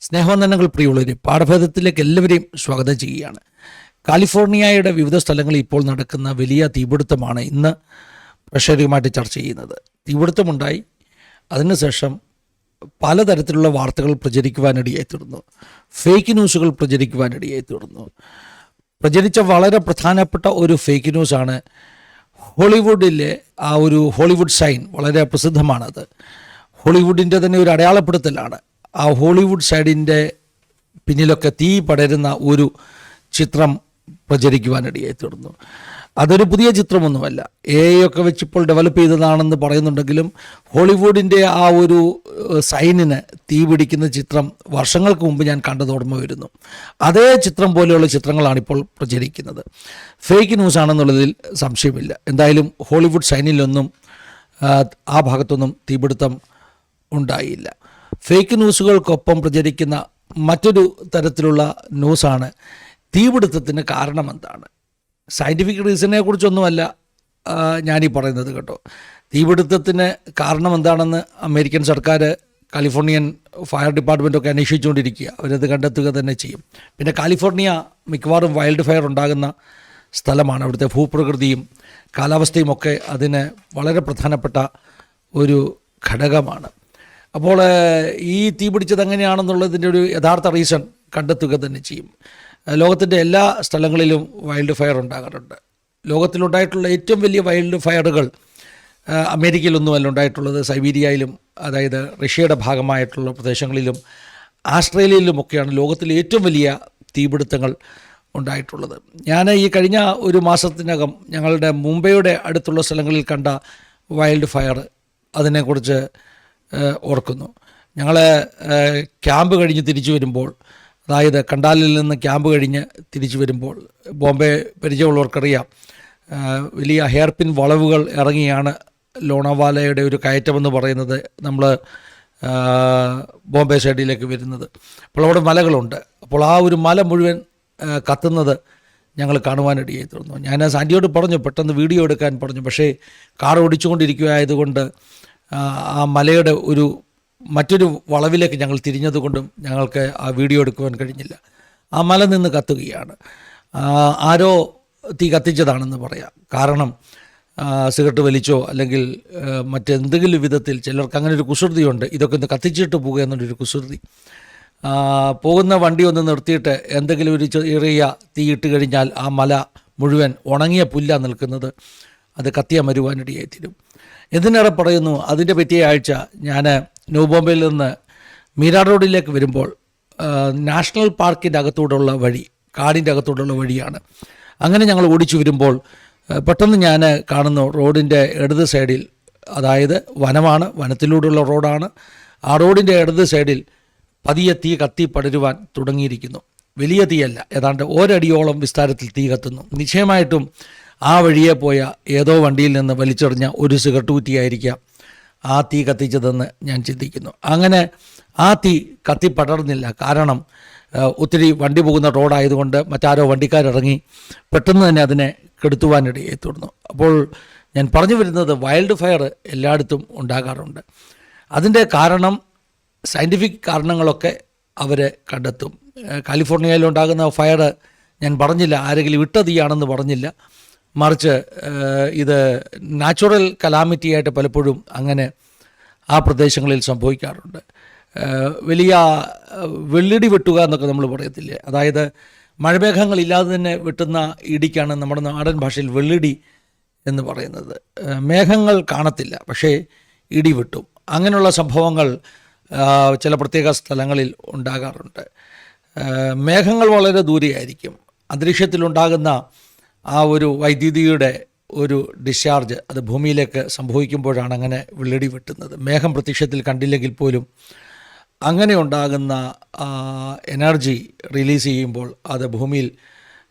സ്നേഹവന്ദനങ്ങൾ പ്രിയമുള്ളവരെ പാഠഭേദത്തിലേക്ക് എല്ലാവരെയും സ്വാഗതം ചെയ്യുകയാണ്. കാലിഫോർണിയയുടെ വിവിധ സ്ഥലങ്ങളിൽ ഇപ്പോൾ നടക്കുന്ന വലിയ തീപിടുത്തമാണ് ഇന്ന് പ്രക്ഷേപകമായിട്ട് ചർച്ച ചെയ്യുന്നത്. തീപിടുത്തമുണ്ടായി. അതിനുശേഷം പലതരത്തിലുള്ള വാർത്തകൾ പ്രചരിക്കുവാനിടയായി തീർന്നു. ഫേക്ക് ന്യൂസുകൾ പ്രചരിക്കുവാനിടയായി തീർന്നു. പ്രചരിച്ച വളരെ പ്രധാനപ്പെട്ട ഒരു ഫേക്ക് ന്യൂസാണ് ഹോളിവുഡിലെ ആ ഒരു ഹോളിവുഡ് സൈൻ. വളരെ പ്രസിദ്ധമാണത്. ഹോളിവുഡിന്റെ തന്നെ ഒരു അടയാളപ്പെടുത്തലാണ്. ആ ഹോളിവുഡ് സൈഡിന്റെ പിന്നിലൊക്കെ തീ പടരുന്ന ഒരു ചിത്രം പ്രചരിക്കുവാനിടയായി തീർന്നു. അതൊരു പുതിയ ചിത്രമൊന്നുമല്ല. എ ഒക്കെ വെച്ചിപ്പോൾ ഡെവലപ്പ് ചെയ്തതാണെന്ന് പറയുന്നുണ്ടെങ്കിലും ഹോളിവുഡിന്റെ ആ ഒരു സൈനിന് തീ പിടിക്കുന്ന ചിത്രം വർഷങ്ങൾക്ക് മുമ്പ് ഞാൻ കണ്ടത് ഓർമ്മ വരുന്നു. അതേ ചിത്രം പോലെയുള്ള ചിത്രങ്ങളാണ് ഇപ്പോൾ പ്രചരിക്കുന്നത്. ഫേക്ക് ന്യൂസ് ആണെന്നുള്ളതിൽ സംശയമില്ല. എന്തായാലും ഹോളിവുഡ് സൈനിലൊന്നും ആ, ഭാഗത്തൊന്നും തീപിടുത്തം ഉണ്ടായില്ല. ഫേക്ക് ന്യൂസുകൾക്കൊപ്പം പ്രചരിക്കുന്ന മറ്റൊരു തരത്തിലുള്ള ന്യൂസാണ് തീപിടുത്തത്തിന് കാരണം എന്താണ് സയന്റിഫിക് റീസണിനെ കുറിച്ചൊന്നുമല്ല ഞാനീ പറയുന്നത് കേട്ടോ. തീപിടുത്തത്തിന് കാരണം എന്താണെന്ന് അമേരിക്കൻ സർക്കാർ കാലിഫോർണിയൻ ഫയർ ഡിപ്പാർട്ട്മെന്റൊക്കെ അന്വേഷിച്ചുകൊണ്ടിരിക്കുക. അവരത് കണ്ടെത്തുക തന്നെ ചെയ്യും. പിന്നെ കാലിഫോർണിയ മിക്കവാറും വൈൽഡ് ഫയർ ഉണ്ടാകുന്ന സ്ഥലമാണ്. അവിടുത്തെ ഭൂപ്രകൃതിയും കാലാവസ്ഥയും ഒക്കെ അതിന് വളരെ പ്രധാനപ്പെട്ട ഒരു ഘടകമാണ്. അപ്പോൾ ഈ തീ പിടിച്ചത് എങ്ങനെയാണെന്നുള്ളതിന്റെ ഒരു യഥാർത്ഥ റീസൺ കണ്ടെത്തുക തന്നെ ചെയ്യും. ലോകത്തിന്റെ എല്ലാ സ്ഥലങ്ങളിലും വൈൽഡ് ഫയർ ഉണ്ടാകാറുണ്ട്. ലോകത്തിലുണ്ടായിട്ടുള്ള ഏറ്റവും വലിയ വൈൽഡ് ഫയറുകൾ അമേരിക്കയിലൊന്നുമല്ല ഉണ്ടായിട്ടുള്ളത്. സൈബീരിയയിലും അതായത് റഷ്യയുടെ ഭാഗമായിട്ടുള്ള പ്രദേശങ്ങളിലും ആസ്ട്രേലിയയിലുമൊക്കെയാണ് ലോകത്തിലെ ഏറ്റവും വലിയ തീപിടുത്തങ്ങൾ ഉണ്ടായിട്ടുള്ളത്. ഞാൻ ഈ കഴിഞ്ഞ ഒരു മാസത്തിനകം ഞങ്ങളുടെ മുംബൈയുടെ അടുത്തുള്ള സ്ഥലങ്ങളിൽ കണ്ട വൈൽഡ് ഫയർ അതിനെക്കുറിച്ച് ഓർക്കുന്നു. ഞങ്ങൾ ക്യാമ്പ് കഴിഞ്ഞ് തിരിച്ചു വരുമ്പോൾ അതായത് കണ്ടാലിൽ നിന്ന് ക്യാമ്പ് കഴിഞ്ഞ് തിരിച്ചു വരുമ്പോൾ ബോംബെ പരിചയമുള്ളവർക്കറിയാം വലിയ ഹെയർപിൻ വളവുകൾ ഇറങ്ങിയാണ് ലോണവാലയുടെ ഒരു കയറ്റമെന്ന് പറയുന്നത് നമ്മൾ ബോംബെ സൈഡിലേക്ക് വരുന്നത്. അപ്പോൾ അവിടെ മലകളുണ്ട്. അപ്പോൾ ആ ഒരു മല മുഴുവൻ കത്തുന്നത് ഞങ്ങൾ കാണുവാനിടയായി തീർന്നു ഞാൻ സാൻഡിയോട് പറഞ്ഞു പെട്ടെന്ന് വീഡിയോ എടുക്കാൻ പറഞ്ഞു. പക്ഷേ കാർ ഓടിച്ചുകൊണ്ടിരിക്കുകയായതുകൊണ്ട് ആ, മലയുടെ ഒരു മറ്റൊരു വളവിലേക്ക് ഞങ്ങൾ തിരിഞ്ഞതുകൊണ്ടും ഞങ്ങൾക്ക് ആ വീഡിയോ എടുക്കുവാൻ കഴിഞ്ഞില്ല. ആ മല നിന്ന് കത്തുകയാണ്. ആരോ തീ കത്തിച്ചതാണെന്ന് പറയാം. കാരണം സിഗരറ്റ് വലിച്ചോ അല്ലെങ്കിൽ മറ്റെന്തെങ്കിലും വിധത്തിൽ ചിലർക്ക് അങ്ങനെ ഒരു കുസൃതിയുണ്ട്. ഇതൊക്കെ ഒന്ന് കത്തിച്ചിട്ട് പോകുക എന്നുള്ളൊരു കുസൃതി. പോകുന്ന വണ്ടി ഒന്ന് നിർത്തിയിട്ട് എന്തെങ്കിലും ഒരു ചെറിയ തീയിട്ട് കഴിഞ്ഞാൽ ആ മല മുഴുവൻ ഉണങ്ങിയ പുല്ല നിൽക്കുന്നത്. അത് കത്തിയമരുവാനിടയായിത്തീരും മരുവാനിടയായി തീരും എന്തിനേറെ പറയുന്നു അതിന്റെ പറ്റിയ ആഴ്ച ഞാൻ ന്യൂ ബോംബെയിൽ നിന്ന് മീരാ റോഡിലേക്ക് വരുമ്പോൾ നാഷണൽ പാർക്കിന്റെ അകത്തൂടെയുള്ള വഴി കാടിന്റെ അകത്തൂടെയുള്ള വഴിയാണ്. അങ്ങനെ ഞങ്ങൾ ഓടിച്ചു വരുമ്പോൾ പെട്ടെന്ന് ഞാൻ കാണുന്നു റോഡിന്റെ ഇടത് സൈഡിൽ അതായത് വനമാണ് വനത്തിലൂടെയുള്ള റോഡാണ് ആ റോഡിന്റെ ഇടത് സൈഡിൽ പതിയെ തീ കത്തി പടരുവാൻ തുടങ്ങിയിരിക്കുന്നു. വലിയ തീയല്ല ഏതാണ്ട് ഒരടിയോളം വിസ്താരത്തിൽ തീ കത്തുന്നു. നിശ്ചയമായിട്ടും ആ വഴിയെ പോയ ഏതോ വണ്ടിയിൽ നിന്ന് വലിച്ചെറിഞ്ഞ ഒരു സിഗരറ്റ് കുറ്റിയായിരിക്കാം ആ തീ കത്തിച്ചതെന്ന് ഞാൻ ചിന്തിക്കുന്നു. അങ്ങനെ ആ തീ കത്തി പടർന്നില്ല. കാരണം ഒത്തിരി വണ്ടി പോകുന്ന റോഡായതുകൊണ്ട് മറ്റാരോ വണ്ടിക്കാരിറങ്ങി പെട്ടെന്ന് തന്നെ അതിനെ കെടുത്തുവാനിടയായി തുടർന്നു അപ്പോൾ ഞാൻ പറഞ്ഞു വരുന്നത് വൈൽഡ് ഫയർ എല്ലായിടത്തും ഉണ്ടാകാറുണ്ട്. അതിന്റെ കാരണം സയന്റിഫിക് കാരണങ്ങളൊക്കെ അവർ കണ്ടെത്തും. കാലിഫോർണിയയിലുണ്ടാകുന്ന ഫയർ ഞാൻ പറഞ്ഞില്ല. ആരെങ്കിലും ഇട്ട തീയാണെന്ന് പറഞ്ഞില്ല. മറിച്ച് ഇത് നാച്ചുറൽ കലാമിറ്റി ആയിട്ട് പലപ്പോഴും അങ്ങനെ ആ പ്രദേശങ്ങളിൽ സംഭവിക്കാറുണ്ട്. വലിയ വെള്ളിടി വെട്ടുക എന്നൊക്കെ നമ്മൾ പറയത്തില്ലേ? അതായത് മഴമേഘങ്ങൾ ഇല്ലാതെ തന്നെ വെട്ടുന്ന ഇടിക്കാണ് നമ്മുടെ നാടൻ ഭാഷയിൽ വെള്ളിടി എന്ന് പറയുന്നത്. മേഘങ്ങൾ കാണത്തില്ല പക്ഷേ ഇടി വെട്ടും. അങ്ങനെയുള്ള സംഭവങ്ങൾ ചില പ്രത്യേക സ്ഥലങ്ങളിൽ ഉണ്ടാകാറുണ്ട്. മേഘങ്ങൾ വളരെ ദൂരെയായിരിക്കും. അന്തരീക്ഷത്തിലുണ്ടാകുന്ന ആ ഒരു വൈദ്യുതിയുടെ ഒരു ഡിസ്ചാർജ് അത് ഭൂമിയിലേക്ക് സംഭവിക്കുമ്പോഴാണ് അങ്ങനെ വെള്ളടി വെട്ടുന്നത്. മേഘം പ്രത്യക്ഷത്തിൽ കണ്ടില്ലെങ്കിൽ പോലും അങ്ങനെ ഉണ്ടാകുന്ന എനർജി റിലീസ് ചെയ്യുമ്പോൾ അത് ഭൂമിയിൽ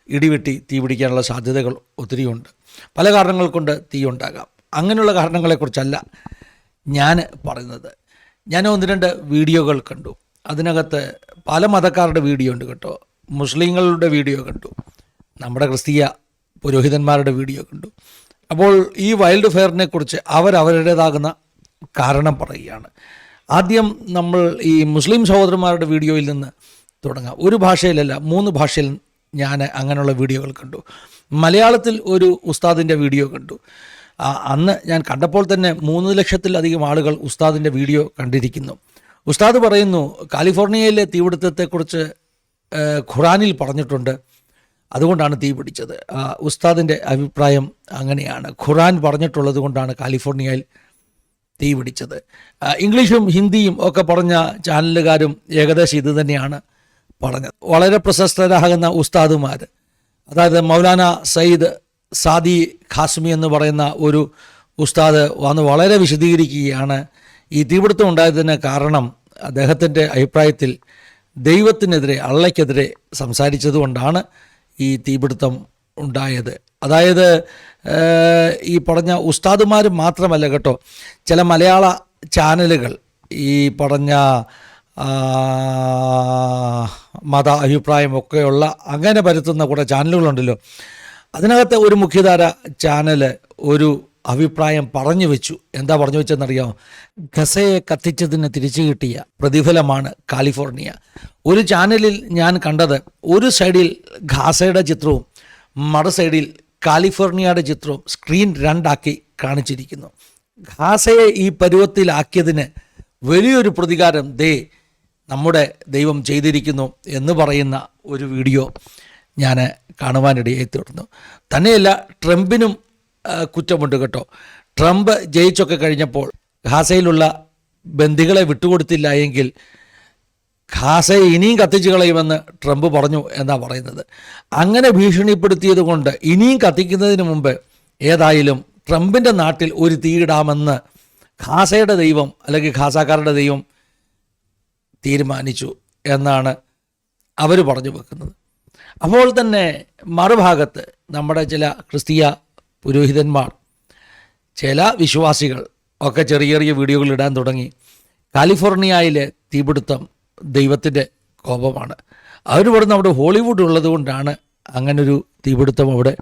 ഇടിവെട്ടി തീ പിടിക്കാനുള്ള സാധ്യതകൾ ഒത്തിരിയുണ്ട് പല കാരണങ്ങൾ കൊണ്ട് തീ ഉണ്ടാകാം. അങ്ങനെയുള്ള കാരണങ്ങളെക്കുറിച്ചല്ല ഞാൻ പറയുന്നത്. ഞാൻ ഒന്ന് രണ്ട് വീഡിയോകൾ കണ്ടു. അതിനകത്ത് പല മതക്കാരുടെ വീഡിയോ ഉണ്ട് കേട്ടോ. മുസ്ലിങ്ങളുടെ വീഡിയോ കണ്ടു. നമ്മുടെ ക്രിസ്തീയ പുരോഹിതന്മാരുടെ വീഡിയോ കണ്ടു. അപ്പോൾ ഈ വൈൽഡ് ഫയറിനെ കുറിച്ച് അവർ അവരുടേതാകുന്ന കാരണം പറയുകയാണ്. ആദ്യം നമ്മൾ ഈ മുസ്ലിം സഹോദരന്മാരുടെ വീഡിയോയിൽ നിന്ന് തുടങ്ങാം. ഒരു ഭാഷയിലല്ല മൂന്ന് ഭാഷയിൽ ഞാൻ അങ്ങനെയുള്ള വീഡിയോകൾ കണ്ടു. മലയാളത്തിൽ ഒരു ഉസ്താദിന്റെ വീഡിയോ കണ്ടു. അന്ന് ഞാൻ കണ്ടപ്പോൾ തന്നെ മൂന്ന് ലക്ഷത്തിലധികം ആളുകൾ ഉസ്താദിന്റെ വീഡിയോ കണ്ടിരിക്കുന്നു. ഉസ്താദ് പറയുന്നു കാലിഫോർണിയയിലെ തീപിടുത്തത്തെക്കുറിച്ച് ഖുറാനിൽ പറഞ്ഞിട്ടുണ്ട്. അതുകൊണ്ടാണ് തീ പിടിച്ചത്. ഉസ്താദിന്റെ അഭിപ്രായം അങ്ങനെയാണ്. ഖുറാൻ പറഞ്ഞിട്ടുള്ളത് കൊണ്ടാണ് കാലിഫോർണിയയിൽ തീ പിടിച്ചത്. ഇംഗ്ലീഷും ഹിന്ദിയും ഒക്കെ പറഞ്ഞ ചാനലുകാരും ഏകദേശം ഇത് തന്നെയാണ് പറഞ്ഞത്. വളരെ പ്രശസ്തരാകുന്ന ഉസ്താദുമാർ അതായത് മൗലാന സയ്യിദ് സാദി ഖാസ്മി എന്ന് പറയുന്ന ഒരു ഉസ്താദ് വന്ന് വളരെ വിശദീകരിക്കുകയാണ്. ഈ തീപിടുത്തം ഉണ്ടായതിന് കാരണം അദ്ദേഹത്തിന്റെ അഭിപ്രായത്തിൽ ദൈവത്തിനെതിരെ അള്ളയ്ക്കെതിരെ സംസാരിച്ചതുകൊണ്ടാണ് ഈ തീപിടുത്തം ഉണ്ടായത്. അതായത് ഈ പറഞ്ഞ ഉസ്താദുമാർ മാത്രമല്ല കേട്ടോ ചില മലയാള ചാനലുകൾ ഈ പറഞ്ഞ മത അഭിപ്രായമൊക്കെയുള്ള അങ്ങനെ വരുത്തുന്ന കുറേ ചാനലുകളുണ്ടല്ലോ. അതിനകത്തെ ഒരു മുഖ്യധാര ചാനൽ ഒരു അഭിപ്രായം പറഞ്ഞു വെച്ചു. എന്താ പറഞ്ഞു വെച്ചെന്നറിയാമോ ഗസയെ കത്തിച്ചതിന് തിരിച്ചു കിട്ടിയ പ്രതിഫലമാണ് കാലിഫോർണിയ. ഒരു ചാനലിൽ ഞാൻ കണ്ടത് ഒരു സൈഡിൽ ഖാസയുടെ ചിത്രവും മറു സൈഡിൽ കാലിഫോർണിയയുടെ ചിത്രവും സ്ക്രീൻ രണ്ടാക്കി കാണിച്ചിരിക്കുന്നു. ഖാസയെ ഈ പരുവത്തിലാക്കിയതിന് വലിയൊരു പ്രതികാരം ദേ നമ്മുടെ ദൈവം ചെയ്തിരിക്കുന്നു എന്ന് പറയുന്ന ഒരു വീഡിയോ ഞാൻ കാണുവാനിടയായി തീർന്നു. തന്നെയല്ല ട്രംപിനും കുറ്റമുണ്ട് കേട്ടോ. ട്രംപ് ജയിച്ചൊക്കെ കഴിഞ്ഞപ്പോൾ ഖാസയിലുള്ള ബന്ദികളെ വിട്ടുകൊടുത്തില്ല എങ്കിൽ ഖാസയെ ഇനിയും കത്തിച്ചു കളയുമെന്ന് ട്രംപ് പറഞ്ഞു എന്നാണ് പറയുന്നത്. അങ്ങനെ ഭീഷണിപ്പെടുത്തിയത് കൊണ്ട് ഇനിയും കത്തിക്കുന്നതിന് മുമ്പ് ഏതായാലും ട്രംപിന്റെ നാട്ടിൽ ഒരു തീയിടാമെന്ന് ഖാസയുടെ ദൈവം അല്ലെങ്കിൽ ഖാസാക്കാരുടെ ദൈവം തീരുമാനിച്ചു എന്നാണ് അവർ പറഞ്ഞു വെക്കുന്നത്. അപ്പോൾ തന്നെ മറുഭാഗത്ത് നമ്മുടെ ചില ക്രിസ്തീയ പുരോഹിതന്മാർ ചില വിശ്വാസികൾ ഒക്കെ ചെറിയ ചെറിയ വീഡിയോകൾ ഇടാൻ തുടങ്ങി. കാലിഫോർണിയയിലെ തീപിടുത്തം ദൈവത്തിന്റെ കോപമാണ്. അവർ പറഞ്ഞ അവിടെ ഹോളിവുഡ് ഉള്ളത് കൊണ്ടാണ് അങ്ങനൊരു തീപിടുത്തം അവിടെ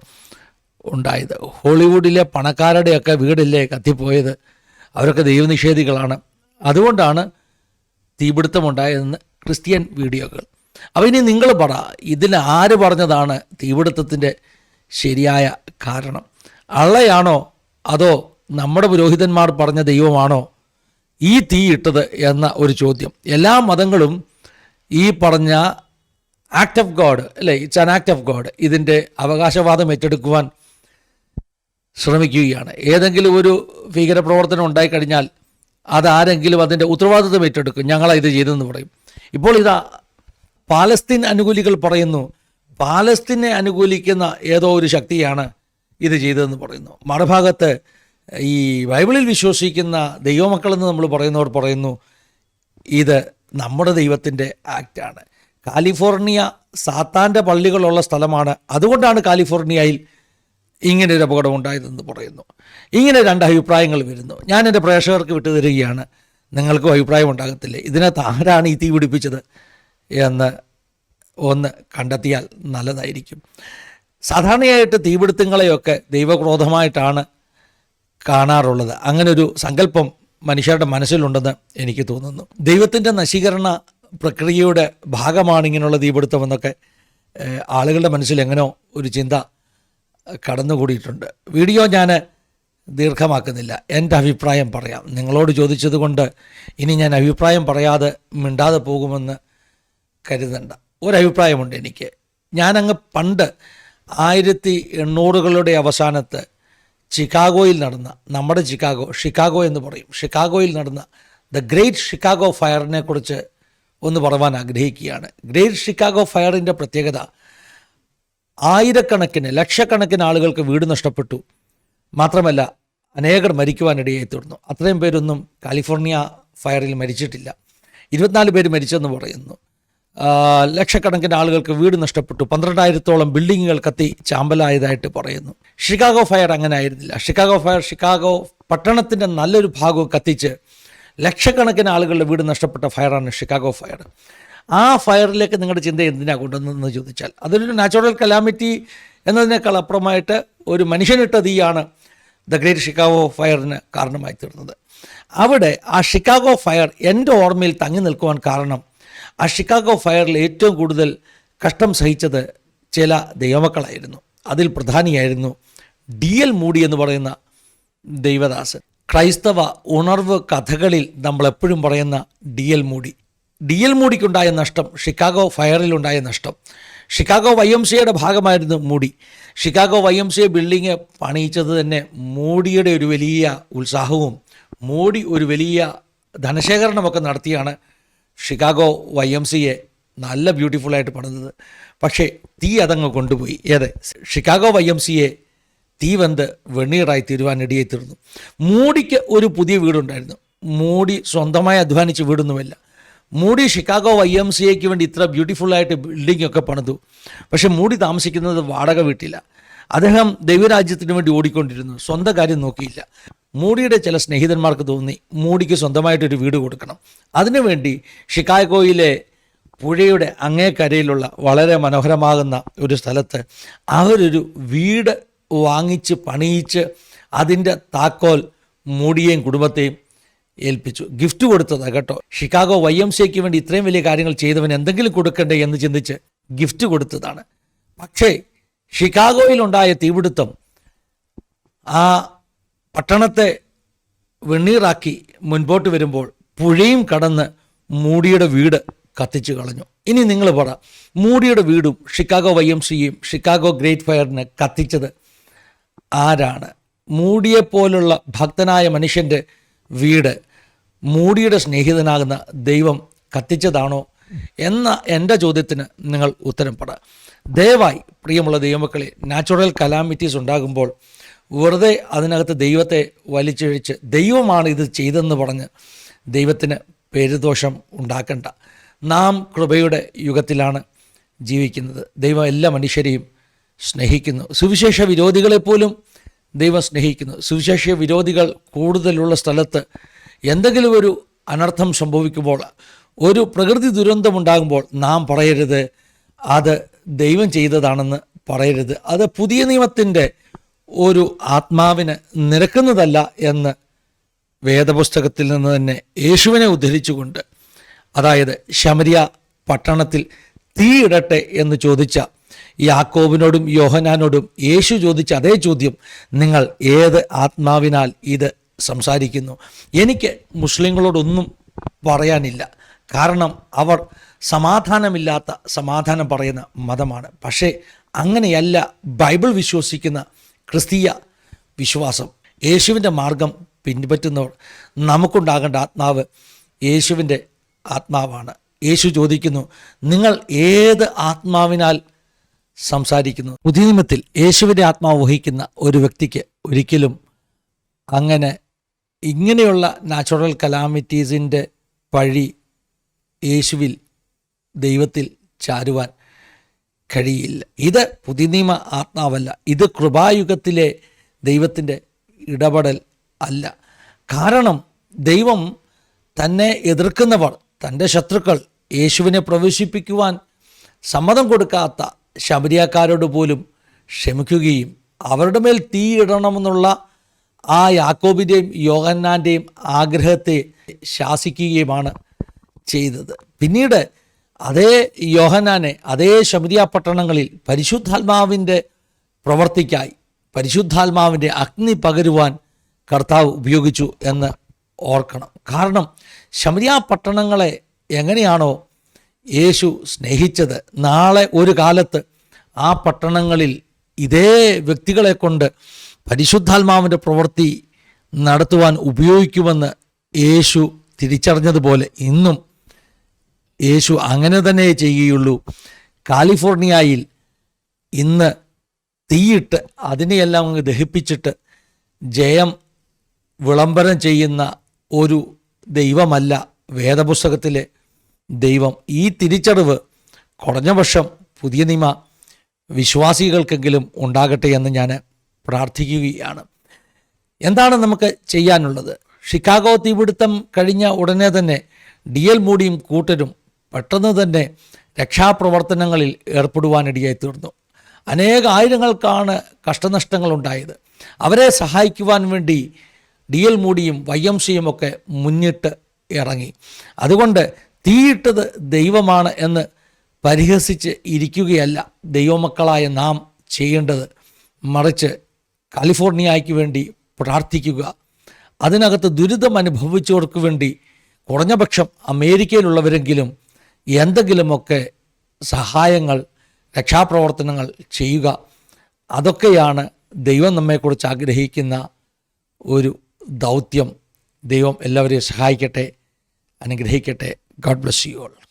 ഉണ്ടായത്. ഹോളിവുഡിലെ പണക്കാരുടെയൊക്കെ വീടില്ലേ കത്തിപ്പോയത്? അവരൊക്കെ ദൈവനിഷേധികളാണ്. അതുകൊണ്ടാണ് തീപിടുത്തമുണ്ടായതെന്ന് ക്രിസ്ത്യൻ വീഡിയോകൾ. അപ്പോൾ ഇനി നിങ്ങൾ പറ ഇതിന് ആര് പറഞ്ഞതാണ് തീപിടുത്തത്തിന്റെ ശരിയായ കാരണം? അള്ളയാണോ അതോ നമ്മുടെ പുരോഹിതന്മാർ പറഞ്ഞ ദൈവമാണോ? ഈ തീ ഇട്ടത് എന്ന ഒരു ചോദ്യം. എല്ലാ മതങ്ങളും ഈ പറഞ്ഞ ആക്ട് ഓഫ് ഗോഡ് അല്ലേ? It's an act of God ഇതിന്റെ അവകാശവാദം ഏറ്റെടുക്കുവാൻ ശ്രമിക്കുകയാണ്. ഏതെങ്കിലും ഒരു ഭീകരപ്രവർത്തനം ഉണ്ടായിക്കഴിഞ്ഞാൽ അതാരെങ്കിലും അതിന്റെ ഉത്തരവാദിത്വം ഏറ്റെടുക്കും. ഞങ്ങളാ ഇത് ചെയ്തതെന്ന് പറയും. ഇപ്പോൾ ഇതാ പാലസ്തീൻ അനുകൂലികൾ പറയുന്നു പാലസ്തീനെ അനുകൂലിക്കുന്ന ഏതോ ഒരു ശക്തിയാണ് ഇത് ചെയ്തതെന്ന് പറയുന്നു. മറുഭാഗത്ത് ഈ ബൈബിളിൽ വിശ്വസിക്കുന്ന ദൈവമക്കളെന്ന് നമ്മൾ പറയുന്നവർ പറയുന്നു ഇത് നമ്മുടെ ദൈവത്തിന്റെ ആക്റ്റാണ്. കാലിഫോർണിയ സാത്താന്റെ പള്ളികളുള്ള സ്ഥലമാണ്. അതുകൊണ്ടാണ് കാലിഫോർണിയയിൽ ഇങ്ങനെ ഒരു അപകടം ഉണ്ടായതെന്ന് പറയുന്നു. ഇങ്ങനെ രണ്ട് അഭിപ്രായങ്ങൾ വരുന്നു. ഞാൻ എന്റെ പ്രേക്ഷകർക്ക് വിട്ടുതരികയാണ് നിങ്ങൾക്കും അഭിപ്രായം ഉണ്ടാകത്തില്ലേ? ഇതിനകത്ത് ആരാണ് ഈ തീ പിടിപ്പിച്ചത് എന്ന് ഒന്ന് കണ്ടെത്തിയാൽ നല്ലതായിരിക്കും. സാധാരണയായിട്ട് തീപിടുത്തങ്ങളെയൊക്കെ ദൈവക്രോധമായിട്ടാണ് കാണാറുള്ളത്. അങ്ങനൊരു സങ്കല്പം മനുഷ്യരുടെ മനസ്സിലുണ്ടെന്ന് എനിക്ക് തോന്നുന്നു. ദൈവത്തിന്റെ നശീകരണ പ്രക്രിയയുടെ ഭാഗമാണ് ഇങ്ങനെയുള്ള തീപിടുത്തമെന്നൊക്കെ ആളുകളുടെ മനസ്സിൽ എങ്ങനെയോ ഒരു ചിന്ത കടന്നുകൂടിയിട്ടുണ്ട്. വീഡിയോ ഞാൻ ദീർഘമാക്കുന്നില്ല. എന്റെ അഭിപ്രായം പറയാം. നിങ്ങളോട് ചോദിച്ചതുകൊണ്ട് ഇനി ഞാൻ അഭിപ്രായം പറയാതെ മിണ്ടാതെ പോകുമെന്ന് കരുതണ്ട. ഒരഭിപ്രായമുണ്ട് എനിക്ക്. ഞാനങ്ങ് പണ്ട് ആയിരത്തി എണ്ണൂറുകളുടെ അവസാനത്ത് ചിക്കാഗോയിൽ നടന്ന നമ്മുടെ ചിക്കാഗോ ഷിക്കാഗോ എന്ന് പറയും. ഷിക്കാഗോയിൽ നടന്ന ദ ഗ്രേറ്റ് ഷിക്കാഗോ ഫയറിനെ കുറിച്ച് ഒന്ന് പറവാൻ ആഗ്രഹിക്കുകയാണ്. ഗ്രേറ്റ് ഷിക്കാഗോ ഫയറിന്റെ പ്രത്യേകത ആയിരക്കണക്കിന് ലക്ഷക്കണക്കിന് ആളുകൾക്ക് വീട് നഷ്ടപ്പെട്ടു. മാത്രമല്ല അനേകർ മരിക്കുവാനിടയായി തീർന്നു. അത്രയും പേരൊന്നും കാലിഫോർണിയ ഫയറിൽ മരിച്ചിട്ടില്ല. ഇരുപത്തിനാല് പേര് മരിച്ചെന്ന് പറയുന്നു. ലക്ഷക്കണക്കിന് ആളുകൾക്ക് വീട് നഷ്ടപ്പെട്ടു. പന്ത്രണ്ടായിരത്തോളം ബിൽഡിങ്ങുകൾ കത്തി ചാമ്പലായതായിട്ട് പറയുന്നു. ഷിക്കാഗോ ഫയർ അങ്ങനെ ആയിരുന്നില്ല ഷിക്കാഗോ ഫയർ ഷിക്കാഗോ പട്ടണത്തിന്റെ നല്ലൊരു ഭാഗവും കത്തിച്ച് ലക്ഷക്കണക്കിന് ആളുകളുടെ വീട് നഷ്ടപ്പെട്ട ഫയറാണ് ഷിക്കാഗോ ഫയർ ആ ഫയറിലേക്ക് നിങ്ങളുടെ ചിന്ത എന്തിനാണ് കൊണ്ടുവന്നതെന്ന് ചോദിച്ചാൽ അതൊരു നാച്ചുറൽ കലാമിറ്റി എന്നതിനേക്കാൾ അപ്പുറമായിട്ട് ഒരു മനുഷ്യനിട്ട തീയാണ് ദ ഗ്രേറ്റ് ഷിക്കാഗോ ഫയറിന് കാരണമായി തീർന്നത് അവിടെ ആ ഷിക്കാഗോ ഫയർ എന്റെ ഓർമ്മയിൽ തങ്ങി നിൽക്കുവാൻ കാരണം ആ ഷിക്കാഗോ ഫയറിൽ ഏറ്റവും കൂടുതൽ കഷ്ടം സഹിച്ചത് ചില ദൈവമക്കളായിരുന്നു. അതിൽ പ്രധാനിയായിരുന്നു ഡി എൽ മൂടി എന്ന് പറയുന്ന ദൈവദാസൻ. ക്രൈസ്തവ ഉണർവ് കഥകളിൽ നമ്മൾ എപ്പോഴും പറയുന്ന D L Moody. D L മൂടിക്കുണ്ടായ നഷ്ടം ഷിക്കാഗോ ഫയറിലുണ്ടായ നഷ്ടം. ഷിക്കാഗോ വൈ എം സിയുടെ ഭാഗമായിരുന്നു Moody. Chicago Y M C building പണിയിച്ചത് തന്നെ മൂടിയുടെ ഒരു വലിയ ഉത്സാഹവും മൂടി ഒരു വലിയ ധനശേഖരണമൊക്കെ നടത്തിയാണ് ഷിക്കാഗോ വൈ എം സിയെ നല്ല ബ്യൂട്ടിഫുള്ളായിട്ട് പണിതത്. പക്ഷേ തീ അതങ്ങ് കൊണ്ടുപോയി. ഏത്? ഷിക്കാഗോ വൈ എം സിയെ തീ വെന്ത് വെണ്ണീറായി തീരുവാൻ തീർന്നു. മൂടിക്ക് ഒരു പുതിയ വീടുണ്ടായിരുന്നു. മൂടി സ്വന്തമായി അധ്വാനിച്ച് വീടൊന്നുമില്ല. മൂടി ഷിക്കാഗോ വൈ എം സി എക്ക് വേണ്ടി ഇത്ര ബ്യൂട്ടിഫുള്ളായിട്ട് ബിൽഡിംഗ് ഒക്കെ പണിതു. പക്ഷേ മൂടി താമസിക്കുന്നത് വാടക വീട്ടില്ല അദ്ദേഹം ദൈവരാജ്യത്തിന് വേണ്ടി ഓടിക്കൊണ്ടിരുന്നു. സ്വന്തം കാര്യം നോക്കിയില്ല. മൂടിയുടെ ചില സ്നേഹിതന്മാർക്ക് തോന്നി മൂടിക്ക് സ്വന്തമായിട്ടൊരു വീട് കൊടുക്കണം. അതിനുവേണ്ടി ഷിക്കാഗോയിലെ പുഴയുടെ അങ്ങേക്കരയിലുള്ള വളരെ മനോഹരമാകുന്ന ഒരു സ്ഥലത്ത് അവരൊരു വീട് വാങ്ങിച്ച് പണിയിച്ച് അതിന്റെ താക്കോൽ മൂടിയെയും കുടുംബത്തെയും ഏൽപ്പിച്ചു. ഗിഫ്റ്റ് കൊടുത്തതാണ് കേട്ടോ. ഷിക്കാഗോ വൈ എം സിക്ക് വേണ്ടി ഇത്രയും വലിയ കാര്യങ്ങൾ ചെയ്തവൻ എന്തെങ്കിലും കൊടുക്കണ്ടേ എന്ന് ചിന്തിച്ച് ഗിഫ്റ്റ് കൊടുത്തതാണ്. പക്ഷേ ഷിക്കാഗോയിലുണ്ടായ തീപിടുത്തം ആ പട്ടണത്തെ വെണ്ണീറാക്കി മുൻപോട്ട് വരുമ്പോൾ പുഴയും കടന്ന് മൂടിയുടെ വീട് കത്തിച്ചു കളഞ്ഞു. ഇനി നിങ്ങൾ പറ മൂടിയുടെ വീടും ഷിക്കാഗോ വൈ എം സിയും ഷിക്കാഗോ ഗ്രേറ്റ് ഫയറിന് കത്തിച്ചത് ആരാണ്? മൂടിയെപ്പോലുള്ള ഭക്തനായ മനുഷ്യന്റെ വീട് മൂടിയുടെ സ്നേഹിതനാകുന്ന ദൈവം കത്തിച്ചതാണോ എന്ന എന്റെ ചോദ്യത്തിന് നിങ്ങൾ ഉത്തരം പറ ദയവായി പ്രിയമുള്ള ദൈവമക്കളെ നാച്ചുറൽ കലാമിറ്റീസ് ഉണ്ടാകുമ്പോൾ വെറുതെ അതിനകത്ത് ദൈവത്തെ വലിച്ചിഴിച്ച് ദൈവമാണ് ഇത് ചെയ്തെന്ന് പറഞ്ഞ് ദൈവത്തിന് പേരുദോഷം ഉണ്ടാക്കണ്ട. നാം കൃപയുടെ യുഗത്തിലാണ് ജീവിക്കുന്നത്. ദൈവം എല്ലാ മനുഷ്യരെയും സ്നേഹിക്കുന്നു. സുവിശേഷ വിരോധികളെപ്പോലും ദൈവം സ്നേഹിക്കുന്നു. സുവിശേഷ വിരോധികൾ കൂടുതലുള്ള സ്ഥലത്ത് എന്തെങ്കിലും ഒരു അനർത്ഥം സംഭവിക്കുമ്പോൾ ഒരു പ്രകൃതി ദുരന്തമുണ്ടാകുമ്പോൾ നാം പറയരുത് അത് ദൈവം ചെയ്തതാണെന്ന് പറയരുത്. അത് പുതിയ നിയമത്തിന്റെ ഒരു ആത്മാവിന് നിരക്കുന്നതല്ല എന്ന് വേദപുസ്തകത്തിൽ നിന്ന് തന്നെ യേശുവിനെ ഉദ്ധരിച്ചുകൊണ്ട് അതായത് ശമരിയ പട്ടണത്തിൽ തീയിടട്ടെ എന്ന് ചോദിച്ച യാക്കോബിനോടും യോഹനാനോടും യേശു ചോദിച്ച അതേ ചോദ്യം നിങ്ങൾ ഏത് ആത്മാവിനാൽ ഇത് സംസാരിക്കുന്നു? എനിക്ക് മുസ്ലിങ്ങളോടൊന്നും പറയാനില്ല. കാരണം അവർ സമാധാനമില്ലാത്ത സമാധാനം പറയുന്ന മതമാണ്. പക്ഷേ അങ്ങനെയല്ല ബൈബിൾ വിശ്വസിക്കുന്ന ക്രിസ്തീയ വിശ്വാസം. യേശുവിന്റെ മാർഗം പിൻപറ്റുന്നവർ നമുക്കുണ്ടാകേണ്ട ആത്മാവ് യേശുവിന്റെ ആത്മാവാണ്. യേശു ചോദിക്കുന്നു നിങ്ങൾ ഏത് ആത്മാവിനാൽ സംസാരിക്കുന്നു? പുതിയ യേശുവിന്റെ ആത്മാവ് വഹിക്കുന്ന ഒരു വ്യക്തിക്ക് ഒരിക്കലും അങ്ങനെ ഇങ്ങനെയുള്ള നാച്ചുറൽ കലാമിറ്റീസിന്റെ പഴി യേശുവിൽ ദൈവത്തിൽ ചാരുവാൻ കഴിയില്ല. ഇത് പുതിയ നിയമ ആത്മാവല്ല. ഇത് കൃപായുഗത്തിലെ ദൈവത്തിന്റെ ഇടപെടൽ അല്ല. കാരണം ദൈവം തന്നെ എതിർക്കുന്നവർ തന്റെ ശത്രുക്കൾ യേശുവിനെ പ്രവേശിപ്പിക്കുവാൻ സമ്മതം കൊടുക്കാത്ത ശബരിയാക്കാരോട് പോലും ക്ഷമിക്കുകയും അവരുടെ മേൽ തീയിടണമെന്നുള്ള ആ യാക്കോബിന്റെയും യോഹന്നാന്റെയും ആഗ്രഹത്തെ ശാസിക്കുകയുമാണ് ചെയ്തത്. പിന്നീട് അതേ യോഹനാനെ അതേ ശമരിയ പട്ടണങ്ങളിൽ പരിശുദ്ധാത്മാവിന്റെ പ്രവർത്തിക്കായി പരിശുദ്ധാത്മാവിന്റെ അഗ്നി പകരുവാൻ കർത്താവ് ഉപയോഗിച്ചു എന്ന് ഓർക്കണം. കാരണം ശമരിയ പട്ടണങ്ങളെ എങ്ങനെയാണോ യേശു സ്നേഹിച്ചത് നാളെ ഒരു കാലത്ത് ആ പട്ടണങ്ങളിൽ ഇതേ വ്യക്തികളെ കൊണ്ട് പരിശുദ്ധാത്മാവിന്റെ പ്രവൃത്തി നടത്തുവാൻ ഉപയോഗിക്കുമെന്ന് യേശു തിരിച്ചറിഞ്ഞതുപോലെ ഇന്നും യേശു അങ്ങനെ തന്നെ ചെയ്യുകയുള്ളൂ. കാലിഫോർണിയയിൽ ഇന്ന് തീയിട്ട് അതിനെയെല്ലാം അങ്ങ് ദഹിപ്പിച്ചിട്ട് ജയം വിളംബരം ചെയ്യുന്ന ഒരു ദൈവമല്ല വേദപുസ്തകത്തിലെ ദൈവം. ഈ തിരിച്ചറിവ് കുറഞ്ഞ വർഷം പുതിയ നിമ വിശ്വാസികൾക്കെങ്കിലും ഉണ്ടാകട്ടെ എന്ന് ഞാൻ പ്രാർത്ഥിക്കുകയാണ്. എന്താണ് നമുക്ക് ചെയ്യാനുള്ളത്? ഷിക്കാഗോ തീപിടുത്തം കഴിഞ്ഞ ഉടനെ തന്നെ ഡി എൽ മൂടിയും കൂട്ടരും പെട്ടെന്ന് തന്നെ രക്ഷാപ്രവർത്തനങ്ങളിൽ ഏർപ്പെടുവാനിടയായി തീർന്നു. അനേക ആയിരങ്ങൾക്കാണ് കഷ്ടനഷ്ടങ്ങൾ ഉണ്ടായത് അവരെ സഹായിക്കുവാൻ വേണ്ടി ഡി എൽ മൂടിയും വൈ എം സിയും ഒക്കെ മുന്നിട്ട് ഇറങ്ങി. അതുകൊണ്ട് തീയിട്ടത് ദൈവമാണ് എന്ന് പരിഹസിച്ച് ഇരിക്കുകയല്ല ദൈവമക്കളായ നാം ചെയ്യേണ്ടത്. മറിച്ച് കാലിഫോർണിയയ്ക്ക് വേണ്ടി പ്രാർത്ഥിക്കുക. അതിനകത്ത് ദുരിതം അനുഭവിച്ചവർക്ക് വേണ്ടി കുറഞ്ഞപക്ഷം അമേരിക്കയിലുള്ളവരെങ്കിലും എന്തെങ്കിലുമൊക്കെ സഹായങ്ങൾ രക്ഷാപ്രവർത്തനങ്ങൾ ചെയ്യുക അതൊക്കെയാണ് ദൈവം നമ്മെക്കുറിച്ച് ആഗ്രഹിക്കുന്ന ഒരു ദൗത്യം. ദൈവം എല്ലാവരെയും സഹായിക്കട്ടെ അനുഗ്രഹിക്കട്ടെ. God bless you all